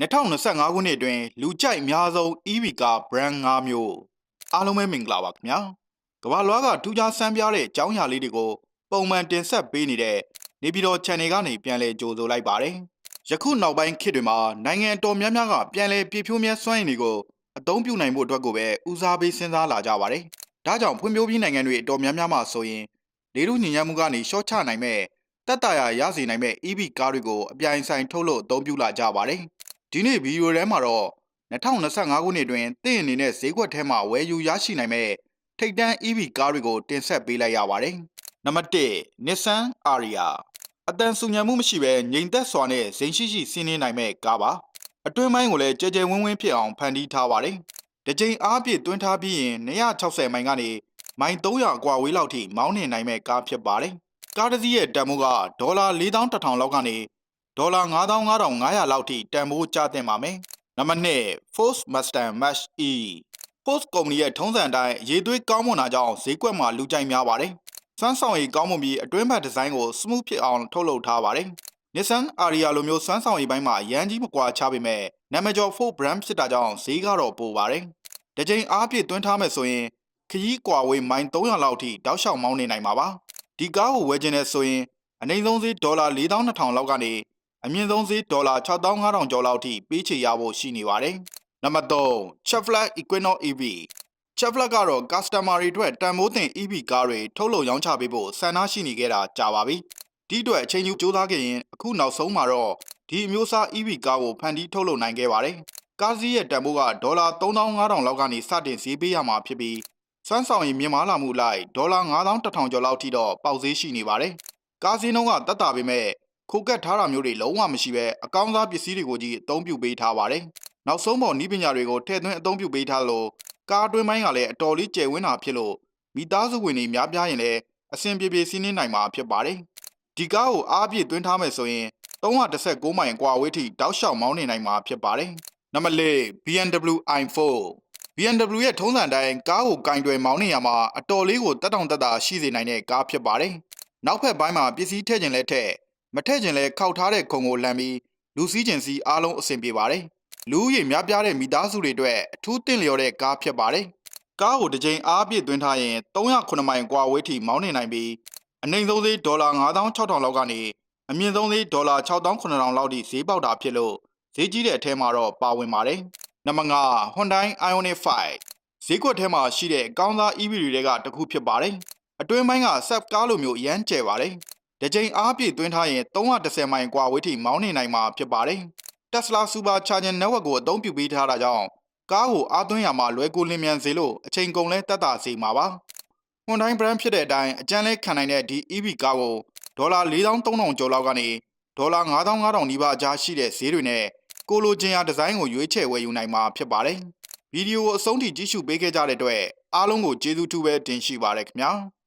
2025ခုနှစ်အတွင်းလူကြိုက်အများဆုံး EV ကား brand 5မျိုးအားလုံးပဲမင်္ဂလာပါခင်ဗျာကမ္ဘာလွှားကထူးခြားဆန်းပြားတဲ့အကြောင်းအရာလေးတွေကိုပုံမှန်တင်ဆက်ပေးနေတဲ့နေပြည်တော် channel ကနေပြန်လည်ကြိုဆိုလိုက်ပါတယ်ယခုနောက်ပိုင်းခေတ်တွေမှာနိုင်ငံတော်များများကပြန်လည်ပြည့်ဖြိုးမြဲစွမ်းရည်တွေကိုအသုံးပြုနိုင်ဖို့အတွက်ကိုပဲဦးစားပေးစဉ်းစားလာကြပါတယ်ဒါကြောင့်ဖွံ့ဖြိုးပြီးနိုင်ငံတွေအတော်များများမှာဆိုရင်လေထုညဉ့်ညမ်းမှုကနေရှော့ချနိုင်မဲ့တက်တာရရစေနိုင်မဲ့ EV ကားတွေကိုအပြိုင်ဆိုင်ထုတ်လို့အသုံးပြုလာကြပါတယ် ဒီနေ့ဗီဒီယိုထဲမှာတော့2025ခုနှစ်တွင်တင့်အနေနဲ့ဈေးကွက်ထဲမှာဝယ်ယူရရှိနိုင်မဲ့ထိပ်တန်း EV ကားတွေကိုတင်ဆက်ပေးလိုက်ရပါတယ်နံပါတ်1 Nissan Ariya အတန်ဆူညံမှုမရှိဘဲငြိမ်သက်စွာနဲ့ဇိမ်ရှိရှိစီးနှင်းနိုင်မဲ့ကားပါအတွင်းပိုင်းကိုလည်းကြဲကြဲဝင်းဝင်းဖြစ်အောင်ဖန်တီးထားပါတယ်တစ်ချိန်အားဖြင့်တွင်းထားပြီးရင်260မိုင်ကနေမိုင်300အကွာဝေးလောက်ထိမောင်းနှင်နိုင်မဲ့ကားဖြစ်ပါတယ်ကားတစ်စီးရဲ့တန်ဖိုးကဒေါ်လာ4100လောက်ကနေ ဒေါ်လာ9500လောက်ထိတန်ဖိုးကျသင့်ပါမယ်နံပါတ်2 Force Mustang Mach-E Force ကုမ္ပဏီရဲ့ထုံးစံအတိုင်းရေသွေးကောင်းမွန်တာကြောင့်ဈေးကွက်မှာလူကြိုက်များပါတယ်စွမ်းဆောင်ရည်ကောင်းမွန်ပြီးအတွင်းဘက်ဒီဇိုင်းကို smooth ဖြစ်အောင်ထုတ်လုပ်ထားပါတယ်။ Nissan Ariya လိုမျိုးစွမ်းဆောင်ရည်ပိုင်းမှာရန်ကြီးမကွာခြားပေမဲ့နာမည်ကျော် Ford brand ဖြစ်တာကြောင့်ဈေးကတော့ပိုပါတယ်။တစ်ချိန်အားဖြည့်သွင်းထားမယ်ဆိုရင်ခရီးကွာဝေးမိုင်300လောက်ထိတောက်လျှောက်မောင်းနေနိုင်မှာပါ။ဒီကားကိုဝယ်ခြင်းနဲ့ဆိုရင်အနည်းဆုံးဈေးဒေါ်လာ4200လောက်ကနေ အမြင့်ဆုံးဈေးဒေါ်လာ6500ကျော်လောက်ထိပေးချေရဖို့ရှိနေပါတယ်။နံပါတ်3 Chevrolet Equinox EV Chevrolet ကတော့ customer တွေအတွက်တန်ဖိုးတင် EV ကားတွေထုတ်လုပ်ရောင်းချပေးဖို့ဆန္ဒရှိနေခဲ့တာကြာပါပြီ။ဒီအတွက်အချိန်ယူစူးစမ်းခဲ့ရင်အခုနောက်ဆုံးမှာတော့ဒီအမျိုးအစား EV ကားကိုဖန်တီးထုတ်လုပ်နိုင်ခဲ့ပါတယ်။ကားစီးရဲ့တန်ဖိုးကဒေါ်လာ3500လောက်ကနေစတင်ဈေးပေးရမှာဖြစ်ပြီးစွမ်းဆောင်ရည်မြင့်မားလာမှုလိုက်ဒေါ်လာ9100ကျော်လောက်ထိတော့ပေါက်ဈေးရှိနေပါတယ်။ကားစင်းနှုန်းကတက်တာပေမဲ့ ခိုးကက်ထားတာမျိုးတွေလုံးဝမရှိဘဲအကောင်းစားပစ္စည်းတွေကိုကြီးအသုံးပြုပေးထားပါတယ်။နောက်ဆုံးပေါ်ဤပညာတွေကိုထည့်သွင်းအသုံးပြုပေးထားလို့ကားအတွင်းပိုင်းကလည်းအတော်လေးကျယ်ဝန်းတာဖြစ်လို့မိသားစုဝင်တွေများပြားရင်လည်းအဆင်ပြေပြေစီးနှင်းနိုင်မှာဖြစ်ပါတယ်။ဒီကားကိုအားပြည့်သွင်းထားမယ်ဆိုရင်316မိုင်ကွာဝေးထိတောက်လျှောက်မောင်းနေနိုင်မှာဖြစ်ပါတယ်။နံပါတ်၄ BMW i4 BMW ရဲ့ထုံးစံတိုင်းကားကိုကင်တွယ်မောင်းနေရမှာအတော်လေးကိုတက်တောင့်တက်တာရှိစေနိုင်တဲ့ကားဖြစ်ပါတယ်။နောက်ဖက်ပိုင်းမှာပစ္စည်းထည့်ခြင်းလဲထည့် မထည့်ခြင်းလဲခောက်ထားတဲ့ခုံကိုလမ်းပြီးလူစည်းခြင်းစီအားလုံးအဆင်ပြေပါတယ်။လူဦးရေများပြားတဲ့မိသားစုတွေအတွက်အထူးတင့်လျော်တဲ့ကားဖြစ်ပါတယ်။ကားကိုတစ်ကြိမ်အားပြည့်သွင်းထားရင်309မိုင်ကွာဝေးထိမောင်းနေနိုင်ပြီးအနှိမ်ဆုံးသေးဒေါ်လာ9600လောက်ကနေအမြင့်ဆုံးသေးဒေါ်လာ6900လောက်ထိဈေးပေါက်တာဖြစ်လို့ဈေးကြီးတဲ့အထဲမှာတော့ပါဝင်ပါတယ်။နံပါတ်5 Hyundai Ioniq 5ဈေးကွက်ထဲမှာရှိတဲ့အကောင်းစား EV တွေကတစ်ခုဖြစ်ပါတယ်။အတွင်းပိုင်းက SUV ကားလိုမျိုးအရန်ကျယ်ပါတယ်။ တစ်ကြိမ်အားပြည့်သွင်းထားရင်310မိုင်ကွာဝေးထိမောင်းနေနိုင်မှာဖြစ်ပါတယ်။ Tesla Supercharging Network ကိုအသုံးပြုပေးထားတာကြောင့်ကားကိုအားသွင်းရမှာလွယ်ကူလင်မြန်စေလို့အချိန်ကုန်လဲတက်တာစေမှာပါ။ Hyundai brand ဖြစ်တဲ့အတိုင်းအကျန်းလဲခံနိုင်တဲ့ဒီ EV ကားကိုဒေါ်လာ4300ကျော်လောက်ကနေဒေါ်လာ9500နီးပါးအကြားရှိတဲ့ဈေးတွေနဲ့ကိုလိုချင်ရာဒီဇိုင်းကိုရွေးချယ်ဝယ်ယူနိုင်မှာဖြစ်ပါတယ်။ဗီဒီယိုကိုအဆုံးထိကြည့်ရှုပေးခဲ့ကြတဲ့အတွက်အားလုံးကိုကျေးဇူးတူပဲတင်ရှိပါရခင်ဗျာ။